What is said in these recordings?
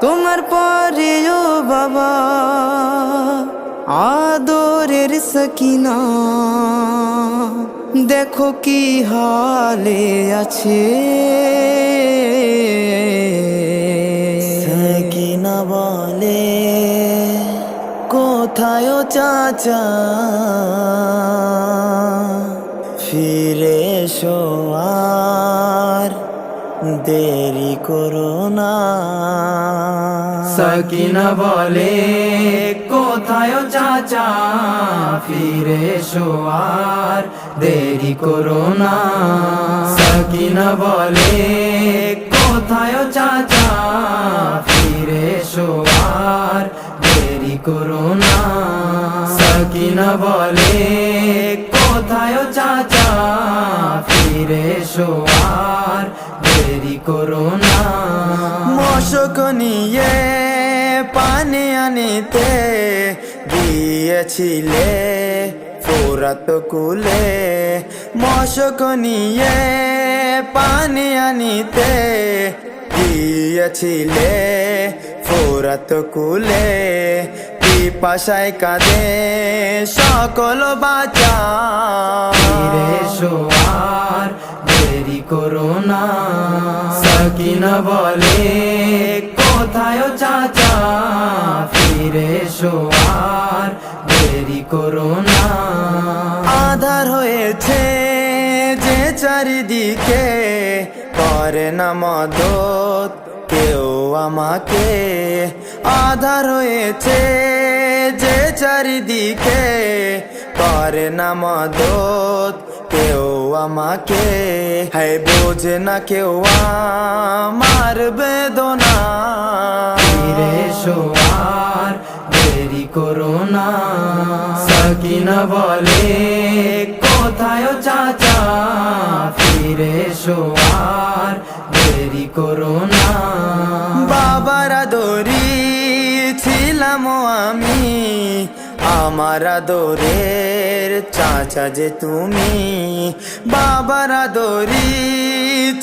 তোমার পরেও বাবা আদরের সকিনা। দেখো কি হালে আছে। সকিনা বলে, কোথায় চাচা? ফিরে সোয়ার দেরি করোনা সকিনা বলে, কোথায় চাচা? ফিরে এসো আর দেরি করো না। সকিনা বলে, কোথায় চাচা? ফিরে এসো আর দেরি করো না। সকিনা বলে, কোথায় চাচা? ফিরে এসো আর দেরি করো না। মশক নিয়ে পানি আনিতে গিয়েছিলে ফোরাত কুলে মশক নিয়ে পানি আনিতে গিয়েছিলে ফোরাত কুলে পিপাসায় কাঁদে সকল বাচা। সোয়ার দেরি করো না। সকিনা বলে কোথায় চাচা ফিরে এসো আর দেরি করো না। আধার হয়েছে যে চারিদিকে, করে না মদত কেউ আমাকে। আধার হয়েছে যে চারিদিকে, করে না মদত কেউ আমাকে। হ্যাঁ বোঝে না কেউ আমার বেদনা। আর দেরি করো না। সকিনা বলে, কোথায় চাচা? ফিরে এসো আর দেরি করো না। বাবার দরি ছিলাম আমি, আমার আদরের চাচা যে তুমি। বাবার দরি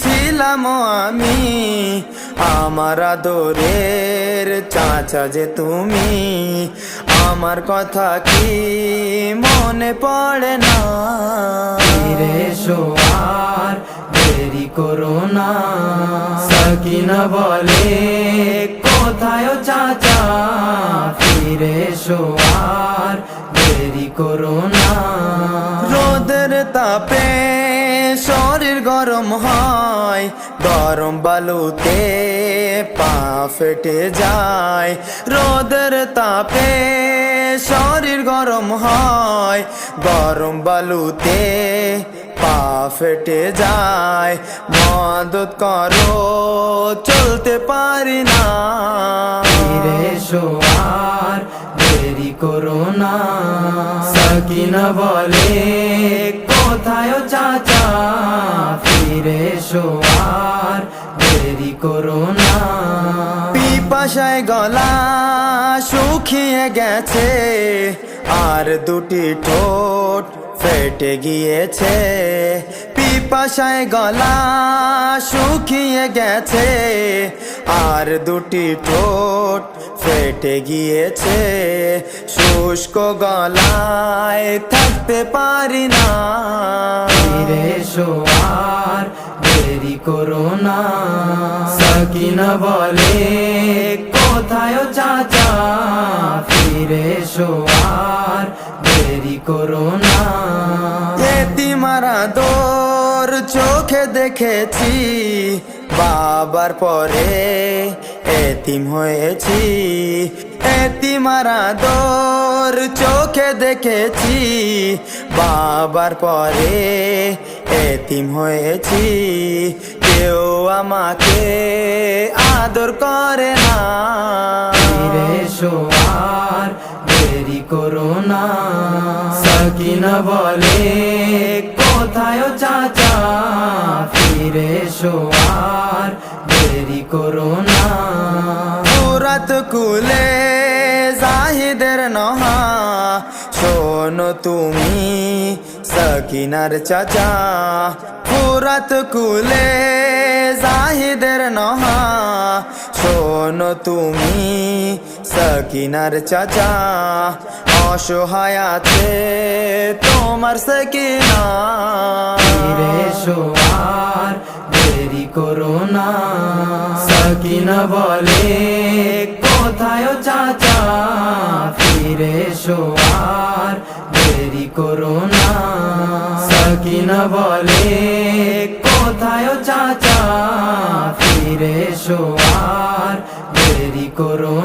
ছিলাম আমি আমার আদরের চাচা যে তুমি আমার কথা কি মনে পড়ে না? ফিরে এসো আর দেরি করো না। সকিনা বলে কোথায় চাচা? ফিরে এসো আর দেরি করো না। রোদের তাপে গরম হয়, গরম বালুতে পা ফেটে যায়। রোদের তাপে শরীর গরম হয়, গরম বালুতে পা ফেটে যায়। মদত করো, চলতে পারি না। এসো দেরি করো না। সকিনা বলে, কোথায় চাচা? ফিরে সোমার দেরি করো না। পিপাসায় গলা শুকিয়ে গেছে, আর দুটি ঠোঁট ফেটে গিয়েছে। পিপাসায় গলা শুকিয়ে গেছে আর দুটি ঠোঁট ফেটে গিয়েছে। শুষ্ক গলায় থাকতে পারি না। ফিরে এসো আর দেরি করো না। সকিনা বলে, কোথায় চাচা? ফিরে এসো আর দেরি করো না। মারা দোর চোখে দেখেছি। বাবার পরে এতিম হয়েছি এতিমারা দোর চোখে দেখেছি। বাবার পরে এতিম হয়েছি, কেউ আমাকে আদর করে না। ফিরে এসো আর দেরি করো না। সকিনা বলে, কোথায় চাচা? ফিরে এসো আর দেরি করো না। পুরাত কুলে জাহিদের নহা, শোনো তুমি সকিনার চাচা। ফুরাত কুলে জাহিদের নহা, শোনো তুমি সকিনার চাচা। অসহায় আছে তোমার সকিনা। ফিরে এসো আর দেরি করো না। সকিনা বলে, কোথায় চাচা? ফিরে এসো আর দেরি করো না। সকিনা বলে, কোথায় চাচা? ফিরে এসো দেরি করো